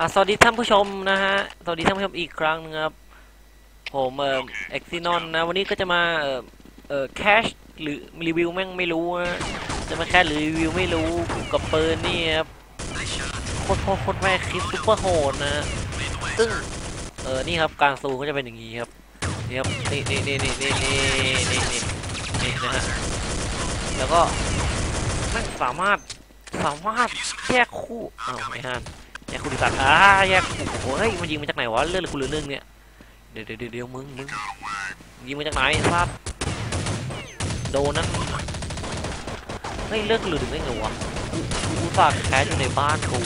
อะสวัสดีท่านผู้ชมนะฮะ สวัสดีท่านผู้ชมอีกครั้งนึงครับ ผมเอ่อเอ็กซินอนนะ วันนี้ก็จะมาเอ่อเอ่อแคชหรือรีวิวแม่งไม่รู้นะจะมาแคชหรือรีวิวไม่รู้กับปืนนี่ครับ โคตรโคตรโคตรแม่คลิปซุปเปอร์โหดนะ ซึ่งเออนี่ครับการซูมก็จะเป็นอย่างนี้ครับ นี่ครับ นี่นี่นี่นี่นี่นี่นี่นี่นี่นะฮะ แล้วก็แมันสามารถสามารถแยกคู่อ้าวไม่ฮาน แยกคู่ดิสัตว์อ่าแยกโอ้โหเฮ้ยมันยิงมาจากไหนวะเรื่องหรือกูเรื่องเนี่ยเดี๋ยวเดี๋ยวเดี๋ยวเดี๋ยวมึงมึงยิงมาจากไหนทราบโดนนั้นเฮ้ยเลือกหรือได้ไงวะกูฝาห์แคสอยู่ในบ้านกู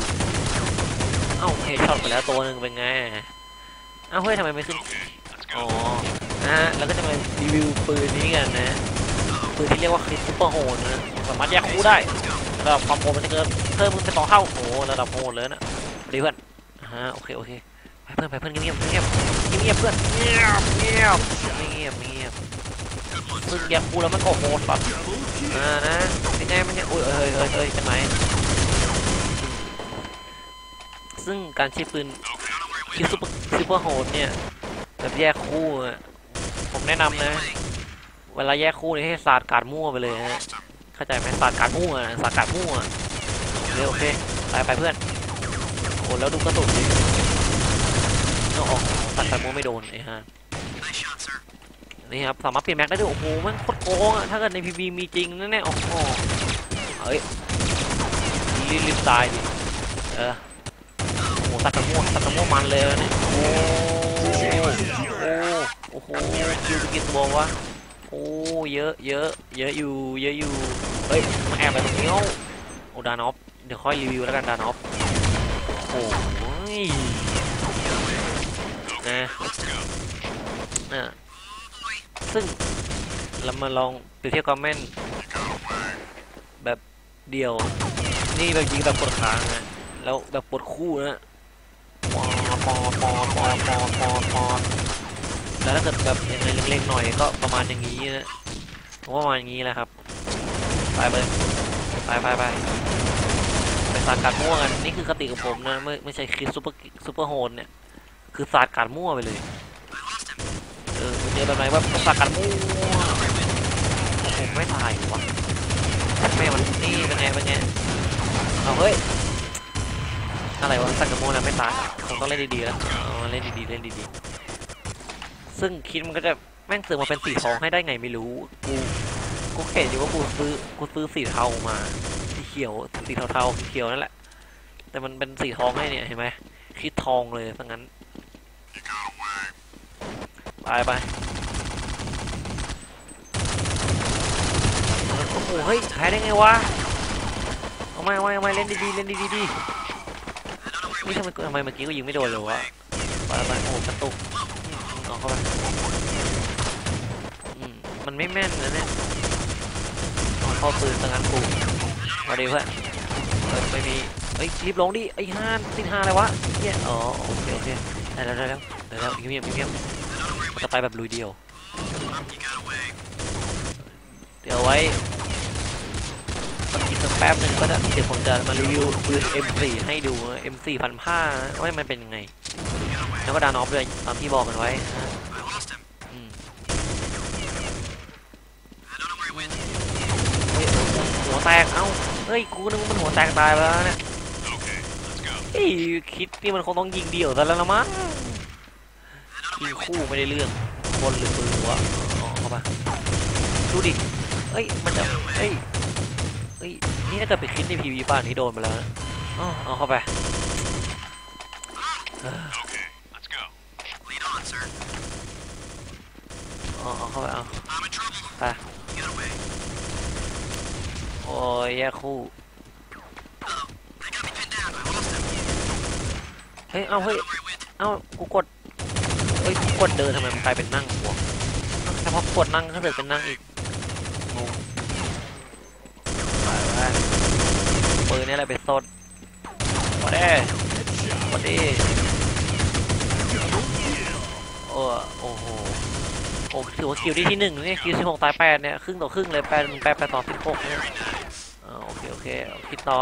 เอ้าเฮดช็อตไปแล้วตัวหนึ่งเป็นไงเอ้าเฮ้ยทำไมไม่ขึ้นอ๋อนะฮะแล้วก็จะมารีวิวปืนนี้กันนะปืนที่เรียกว่าคริสซูเปอร์โหดนะสามารถแยกคู่ได้ระดับความโหดมันจะเกินเพิ่มมันเป็นสองเท่าโอ้โหระดับโหดเลยนะ ดีเพื่อนอ่าโอเคโอเคไปเพื่อนไปเพื่อนเงียบเงียบเงียบเพื่อนเงียบเงียบเงียบเงียบซึ่งแยกคู่แล้วมันก็โหดแบบอ่านะเป็นไงมันเนี่ยโอ้ยเฮ้ยเฮ้ยเฮ้ยจังไหนซึ่งการใช้ปืนคิวซูเปอร์ซูเปอร์โหดเนี่ยแบบแยกคู่ผมแนะนำนะ เวลาแยกคู่นี่ให้ศาสตร์การมั่วไปเลยฮะเข้าใจไหมศาสตร์การมั่วศาสตร์การมั่วเร็วโอเคไปไปเพื่อน โอ้แล้วดูกระสุนดิโอ้โหศาสตร์การมั่วไม่โดนไอ้ฮะนี่ครับสามารถเปลี่ยนแม็กได้ด้วยโอ้โหมันโคตรโกงอะถ้าเกิดในพีบีมีจริงนั่นแน่โอ้โหเฮ้ยรีบรีบตายดิเออโอ้โหศาสตร์การมั่วศาสตร์การมั่วมันเลยเนี่ยโอ้โหโอ้โหคิวไปกี่ตัววะโอ้เยอะเยอะเยอะอยู่เยอะอยู่เฮ้ยมาแอบอะไรตรงนี้เอ้าโอ้ดานอฟเดี๋ยวค่อยรีวิวแล้วกันดานอฟ โอ้ยนะนะซึ่งเรามาลองเปรียบเทียบความแม่นแบบเดียว นี่แบบยิงแบบกดค้างนะแล้วแบบกดคู่นะปอปอปอปอปอปอปอแล้วถ้าเกิดแบบยังไงเล็งๆหน่อยก็ประมาณอย่างนี้นะผมว่าประมาณอย่างนี้แหละครับ ไปไปไปไปไป สาดการมั่วกันนี่คือคติของผมนะไม่ไม่ใช่คิดซูเปอร์ซูเปอร์โฮนเนี่ยคือสาดการมั่วไปเลยเออมันเจอแบบไหนว่าสาดการมั่วผมไม่ตายวะแม่มันนี่เป็นไงเป็นไงเอาเฮ้ยอะไรวะสาดการมั่วแล้วไม่ตายคงต้องเล่นดีๆแล้วเล่นดีๆเล่นดีๆซึ่งคิดมันก็จะแม่งเสือกมาเป็นสีทองให้ได้ไงไม่รู้กูกูเห็นอยู่ว่ากูซื้อกูซื้อสีเทามา ขียวสีเทาๆเขียวนั่นแหละ แต่มันเป็นสีทองให้เนี่ยเห็นไหมคิดทองเลยซะงั้นไปไปโอ้โหเฮ้ยหายได้ไงวะเอาไม่เอาไม่เอาไม่เล่นดีๆเล่นดีๆดีนี่ทำไมทำไมเมื่อกี้ก็ยิงไม่โดนเลยวะไปไปโอ้กระตุกเอาเข้าไปมันไม่แม่นนะเนี่ยเอาเข้าปืนตั้งนั้นกู มาดีเพื่อนเฮ้ยไม่มีเฮ้ยรีบลงดิไอ้ห้านติดห้าอะไรวะเฮียอ๋อโอเคโอเคได้แล้วได้แล้วได้แล้วเงียบเงียบเยบจะไปแบบลุยเดียวเดี๋ยวไว้อีกสักแป๊บหนึ่งก็จะเดี๋ยวผมจะมารีวิวปืน M4 ให้ดู M4 พันผ้าว่ามันเป็นยังไง แล้วก็ดานอฟด้วยตามที่บอกกันไว้นะอืมเฮ้ยหัวแตกเอ้า ฮ้ย กูนึกว่ามันหัวแตกตายไปแล้วเนี่ยเฮ้ยคิดนี่มันคงต้องยิงเดี่ยวซะแล้วละมั้งยิงคู่ไม่ได้เรื่องบนหรือปืนวะอ๋อเข้าไปดูดิเฮ้ย มันจะเฮ้ยเฮ้ย นี่ถ้าเกิดไปคิดในพีวีป่านนี้โดนไปแล้วนะอ๋อเอาเข้าไปอ๋อเอาเข้าไปเอาไป อ้ยแยกคู่ เฮ้ย เอาเฮ้ย เอากูกด เฮ้ย กูกดเดินทำไมมันกลายเป็นนั่งหัวแต่พอกดนั่งก็เกิดเป็นนั่งอีกงงไปไปปืนนี่อะไรเป็นสดมาได้มาดิโอ้โอ้โหโอ้ถือว่าคิวที่ที่หนึ่งเนี่ยคิวสิบหกตายแปดเนี่ย ครึ่งต่อครึ่งเลยแปดแปดแปดต่อสิบหกเนี่ย โอเคโอเคคิดต่อ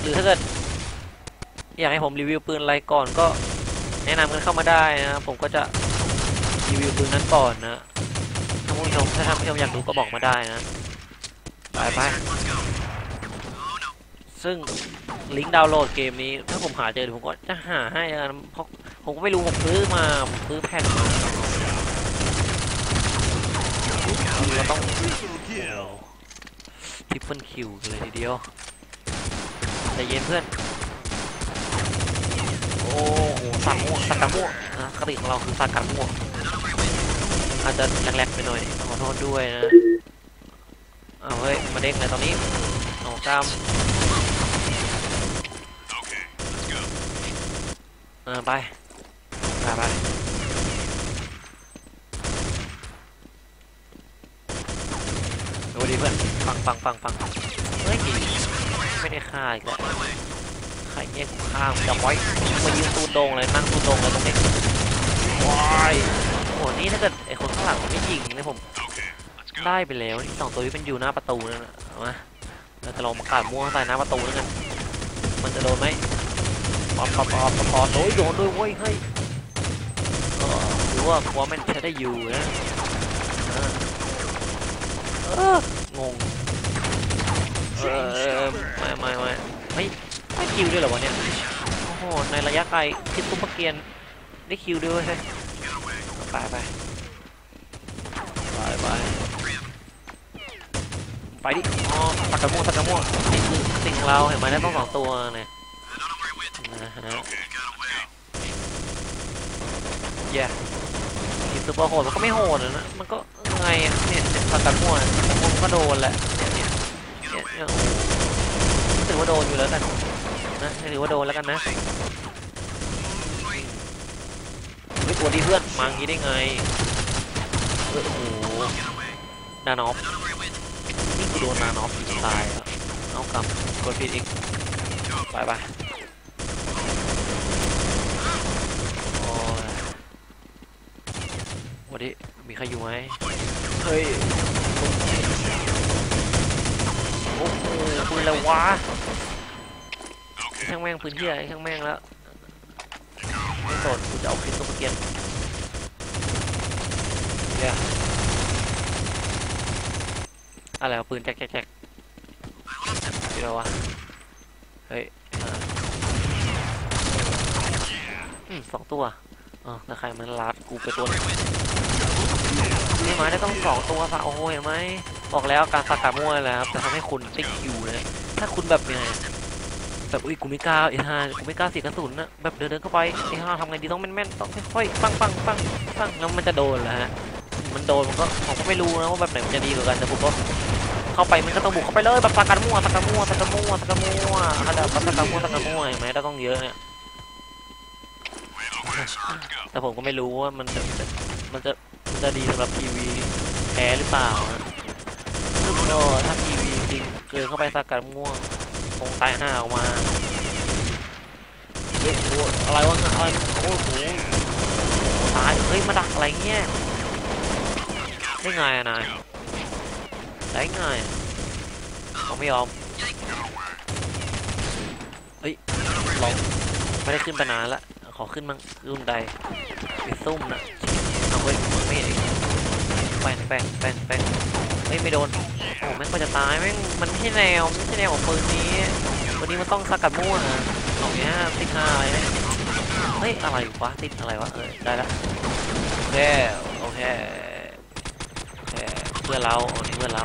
หรือถ้าเกิดอยากให้ผมรีวิวปืนอะไรก่อนก็แนะนำกันเข้ามาได้นะผมก็จะรีวิวปืนนั้นก่อนนะท่านผู้ชมถ้าท่านผู้ชมอยากดูก็บอกมาได้นะไปไปซึ่งลิงก์ดาวน์โหลดเกมนี้ ถ้าผมหาเจอผมก็จะหาให้นะเพราะผมก็ไม่รู้ผมซื้อมาผมซื้อแผ่นมาเราต้อง ทริปเปิลคิวเลยทีเดียวใจเย็นเพื่อน โอ้โหสักม่วงสักกะม่วงนะคติของเราคือสักกะม่วงอาจจะแรกๆไปหน่อยขอโทษด้วยนะเอาเฮ้ยมาเด้งเลยตอนนี้เอากามเออไปไปไปดูดีเพื่อน ฟังฟังฟังฟังเฮ้ยไม่ได้ฆ่าอีกแล้วใครเนี่ยกูฆ่ามึงจำไว้มายืนตูนโดงเลยนั่งตูนโดงเลยตรงนี้ว้ายโอ้โหนี่ถ้าเกิดไอคนข้างหลังมันไม่ยิงเนี่ยผมได้ไปแล้วนี่สองตัวที่เป็นอยู่หน้าประตูนั่นแหละเอามาเราจะลองมากาดม่วงใส่หน้าประตูนั่นกันมันจะโดนไหมปอดปอดปอดปอดโอ้ยโดนด้วยเว้ยเฮ้ยเออหรือว่าคว้ามันใช้ได้อยู่นะเออเออ งงเออไม่ไม่ไม่ไม่ไม่คิวด้วยเหรอวะเนี่ยโอ้โหในระยะไกลคิดซุปเปอร์เกียนได้คิวด้วยเว้ยไปไปไปไปไปดิอ๋อสักกระม่วงสักกระม่วงนี่คือสิ่งเราเห็นไหมได้ต้องสองตัวเนี่ยนะฮะเย้คิดซุปเปอร์โหดมันก็ไม่โหดนะมันก็ไงอะเนี่ย สักกระม่วงสักกระม่วงมันก็โดนแหละเนี่ยเนี่ยเนี่ยถือว่าโดนอยู่แล้วกันนะถือว่าโดนแล้วกันนะเฮ้ยตัวดีเพื่อนมางี้ได้ไงเออโอ้โหนานอฟนี่คือโดนนานอฟตายเอากำกดผิดอีกไปไปโอ้ยวันนี้มีใครอยู่ไหม ยโอ้โหปืนอะไรวะช่างแม่งพื้นที่อะไรช่างแม่งแล้วไม่สนกูจะเอาคลิปตัวเกียนเนี่ยอะไรวะปืนแจ๊กแจ๊กแจ๊กที่เราวะเฮ้ยอ่าอืมสองตัวอ๋อแล้วใครมันลัดกูไปตัวหนึง นี่หมายได้ต้องสองตัวปะโอ้โหเห็นไหมบอกแล้วการสกัดมั่วเลยครับจะทำให้คุณได้คิวเลยถ้าคุณแบบยังไงแบบอุ้ยกูไม่กล้าไอ้ห่ากูไม่กล้าเสียกระสุนนะแบบเดินเดินเข้าไปไอ้ห่าทำไงดีต้องแม่นๆต้องค่อยๆปังปังปังปังแล้วมันจะโดนแหละฮะมันโดนมันก็ผมก็ไม่รู้นะว่าแบบไหนมันจะดีกว่ากันแต่ผมก็เข้าไปมันก็ต้องบุกเข้าไปเลยแบบสกัดมั่วสกัดมั่วสกัดมั่วสกัดมั่วเขาจะสกัดมั่วสกัดมั่วเห็นไหมเราต้องเยอะเนี่ยแต่ผมก็ไม่รู้ว่ามันจะมันจะมัน จะดีสำหรับทีวีแพ้หรือเปล่าซึ่งก็ถ้าทีวีจริงเกินเข้าไปสกกัดม่วงคงตายห่าออกมาเฮ้ยโอ้อะไรวะอะไรโอ้โหตายเฮ้ยมาดักอะไรเงี้ยได้ไงอะนายได้ไงอะเขาไม่ยอมเฮ้ยลองไม่ได้ขึ้นไปนานละขอขึ้นมั่งรุ่นใดไปซุ่มนะ เอาเฮ้ยไม่เห็นอีแป้งแป้งแป้งแป้งเฮ้ยไม่โดนโอ้แม่งก็จะตายแม่งมันไม่ใช่แนวไม่ใช่แนวของปืนนี้วันนี้มันต้องสกัดมั่วนะเอาเนี้ยติดห้าอะไรเนี่ยเฮ้ยอะไรวะติดอะไรวะเออได้ละโอเคโอเคโอเคเพื่อเราอันนี้เพื่อเรา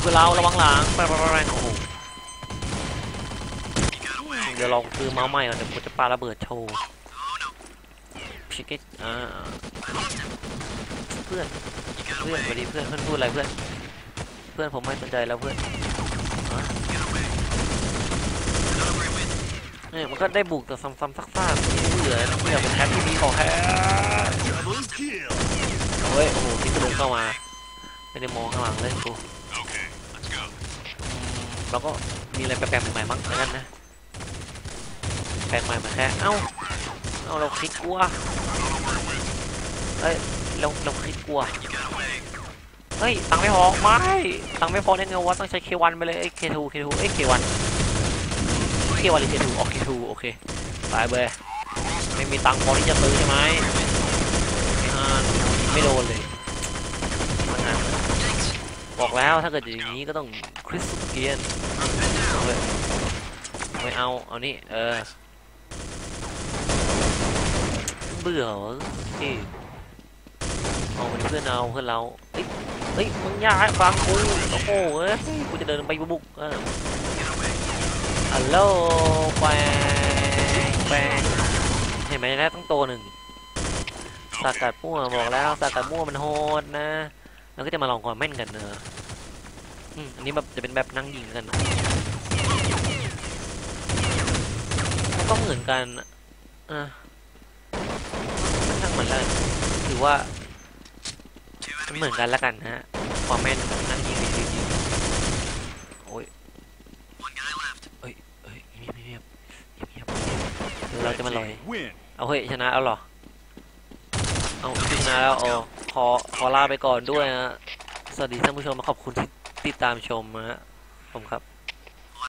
เพื่อเราระวังหลังไปไปไปไปโอ้โหเดี๋ยวลองซื้อเมาส์ใหม่ก่อนเดี๋ยวกูจะปาระเบิดโชว์ชิคกี้อ่า เพื่อน เพื่อนสวัสดีเพื่อนเพื่อนพูดอะไรเพื่อน เพื่อนผมไม่สนใจแล้วเพื่อนเนี่ยมันก็ได้บุกแต่ซ้ำๆซักๆที่เหลือที่อยเป็นแทนที่มีของแท้เฮ้ย โอ้โหที่กระโดดเข้ามา ไม่ได้มองข้างหลังเลยกูอืมแล้วก็มีอะไรแปลกๆใหม่ๆมั้งแล้วกันนะ แปลกใหม่มาแค่ เอ้า เอ้า เราคลิกกลัวเอ้ย เราเราคลิกกลัว เฮ้ย ตังไม่พอ ไม่ ตังไม่พอได้ไงวะ ต้องใช้ K1 ไปเลยเอ้ย K2 K2 เอ้ย K1 เควาลิเททูโอเคทูโอเค ตายเบยไม่มีตังพอที่จะซื้อใช่ไหมไม่อ่าไม่โดนเลยมันนบอกแล้วถ้าเกิดอย่างนี้ก็ต้องคริสเกียนเอาไม่เอา เอานี่ เออ เบื่อเหรอ เอาเพื่อนเอาเพื่อนเราเอ้ยเฮ้ยมึงย่าฟังกูโอ้โหเอ้ยกูจะเดินไปบุกเออฮัลโหลแปงแปงเห็นไหมนะต้องโตหนึ่งสากัดมั่วบอกแล้วสากัดมั่วมันโหดนะแล้วก็จะมาลองความแม่นกันเนอะอันนี้แบบจะเป็นแบบนั่งยิงกันก็เหมือนกันอะช่างมันแล้วถือว่า เหมือนกันแล้วกันนะฮะความแม่นนั่งยิงยิงยิงโอ้ยเอ้ยเอ้ยเงียบเงียบเงียบเดี๋ยวเราจะมาลอยเอาเฮ้ยชนะแล้วหรอเอาชนะแล้วอ๋อขอขอลาไปก่อนด้วยนะสวัสดีท่านผู้ชมขอบคุณที่ติดตามชมนะฮะผมครับ